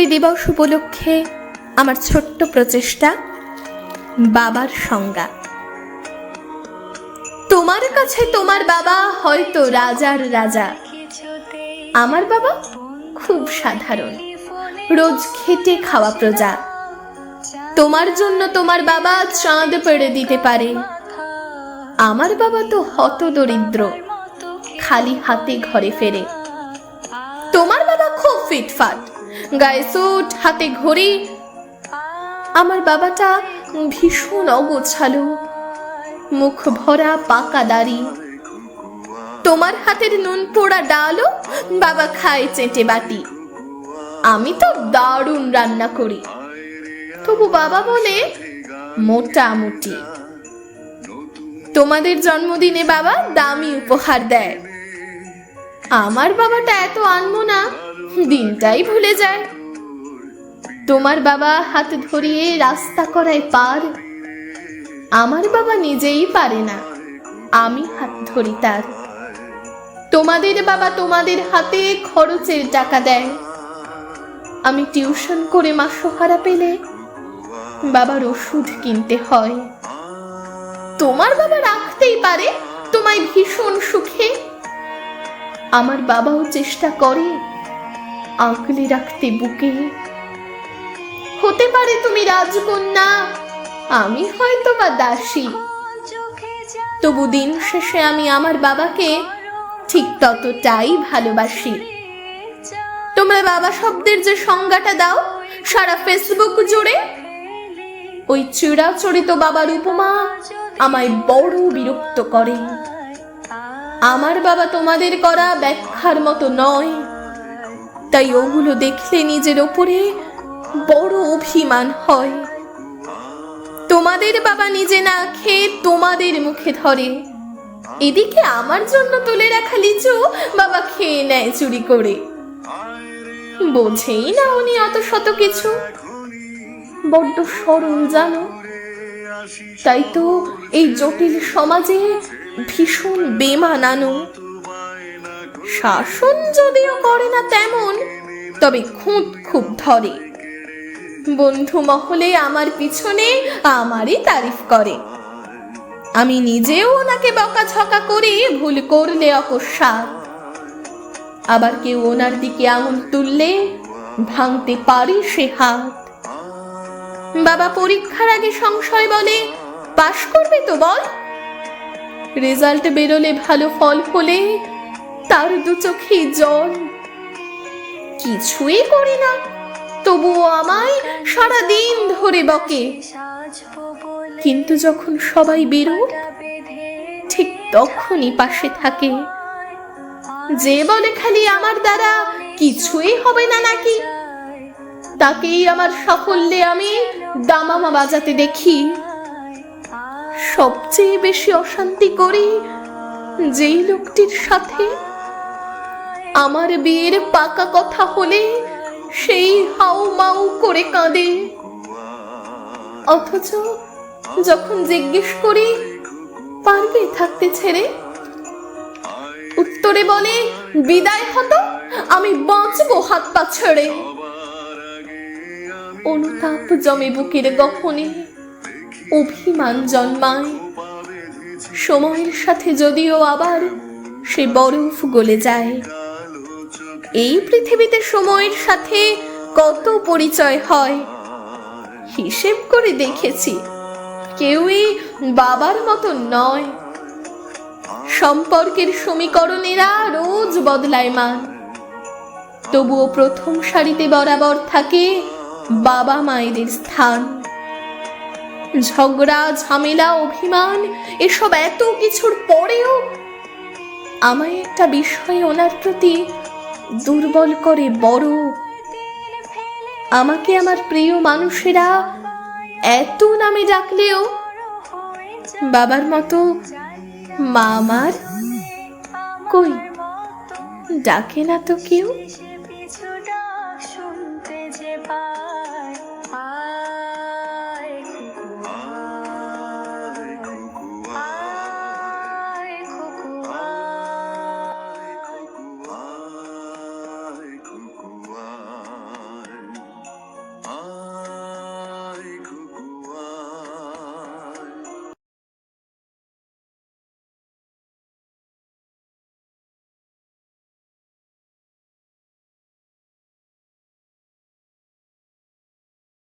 পিতৃ দিবস উপলক্ষে আমার ছোট্ট প্রচেষ্টা, বাবার সংজ্ঞা। তোমার কাছে তোমার বাবা হয়তো রাজার রাজা। আমার বাবা খুব সাধারণ, রোজ খেটে খাওয়া প্রজা। তোমার জন্য তোমার বাবা চাঁদ পেড়ে দিতে পারে। আমার বাবা তো হত দরিদ্র খালি হাতে ঘরে ফেরে। তোমার বাবা খুব ফিটফাট গায়ে স্যুট হাতে ঘড়ি। আমার বাবাটা ভীষণ অগোছালো। মুখ ভরা পাকা দাড়ি। তোমার হাতের নুন পোড়া ডালও বাবা খায় চেটে বাটি। আমি তো দারুণ রান্না করি। তবু বাবা বলে, মোটামুটি। তোমাদের জন্মদিনে বাবা দামি উপহার দেয়। আমার বাবাটা এত আনমো না দিনটাই ভুলে যায়। তোমার বাবা হাত ধরিয়ে রাস্তা করায় পার, আমার বাবা নিজেই পারে না, আমি হাত ধরি তার। তোমাদের বাবা তোমাদের হাতে খরচের টাকা দেয়। আমি টিউশন করে মাসোহারা পেলে, বাবার ওষুধ কিনতে হয়। তোমার বাবা রাখতেই পারে, তোমায় ভীষণ সুখে। আমার বাবাও চেষ্টা করে আঁকলে রাখতে বুকে। হতে পারে তুমি রাজকন্যা, আমি হয়তো বা দাসী। তবু দিন শেষে আমি আমার বাবাকে ঠিক ততটাই ভালোবাসি। তোমরা বাবা শব্দের যে সংজ্ঞাটা দাও, সারা ফেসবুক জুড়ে ওই চিরাচরিত বাবার উপমা আমায় বড় বিরক্ত করে। আমার বাবা তোমাদের করা ব্যাখ্যার মতো নয়। তাই ওগুলো দেখলে নিজের ওপরে বড় অভিমান হয়। তোমাদের বাবা নিজে না খেয়ে তোমাদের মুখে ধরে। এদিকে আমার জন্য তুলে রাখা লিচু বাবা খেয়ে নেয় চুরি করে। বোঝেই না উনি অত শত কিছু। বড্ড সরল জানো। তাই তো এই জটিল সমাজে ভীষণ বেমানানো শাসন যদিও করে না তেমন, তবে খুঁত খুব ধরে। বন্ধু মহলে আমার পিছনে আমারই তারিফ করে। আমি নিজেও ওনাকে বকাঝকা করে ভুল করলে অকস্মাৎ। আবার কেউ ওনার দিকে আঙুল তুললে ভাঙতে পারি সে হাত। বাবা পরীক্ষার আগে সংশয় বলে, পাশ করবে তো বল। রেজাল্ট বেরোলে ভালো ফল হলে তার দু চোখে জল। কিছুই করি না, তবুও আমায় সারা দিন ধরে বকে। কিন্তু যখন সবাই বেরো ঠিক তখনই পাশে থাকে। যে বলে খালি আমার দ্বারা কিছুই হবে না নাকি? তাকেই আমার সাফল্যে আমি দামামা বাজাতে দেখি। সবচেয়ে বেশি অশান্তি করি যেই লোকটির সাথে আমার বিয়ের পাকা কথা হলে সেই হাউ মাউ করে কাঁদে। অথচ যখন জিজ্ঞেস করি, পারবে থাকতে ছেড়ে? উত্তরে বলে, বিদায় হতো, আমি বাঁচবো হাত পা ছেড়ে। অনুতাপ জমে বুকের গহনে। অভিমান জন্মায়। সময়ের সাথে যদিও আবার সে বরফ গলে যায়। এই পৃথিবীতে সময়ের সাথে কত পরিচয় হয়? হিসেব করে দেখেছি, কেউই বাবার মতো নয়। সম্পর্কের সমীকরণেরা রোজ বদলায় মান। তবুও প্রথম সারিতে বরাবর থাকে বাবা মায়েদের স্থান। ঝগড়া, ঝামেলা, অভিমান, এসব এত কিছুর পরেও আমায় একটা বিষয় ওনার প্রতি দুর্বল করে বড়। আমাকে আমার প্রিয় মানুষেরা এত নামে ডাকলেও বাবার মতো মা আমার কই ডাকে না তো কেউ?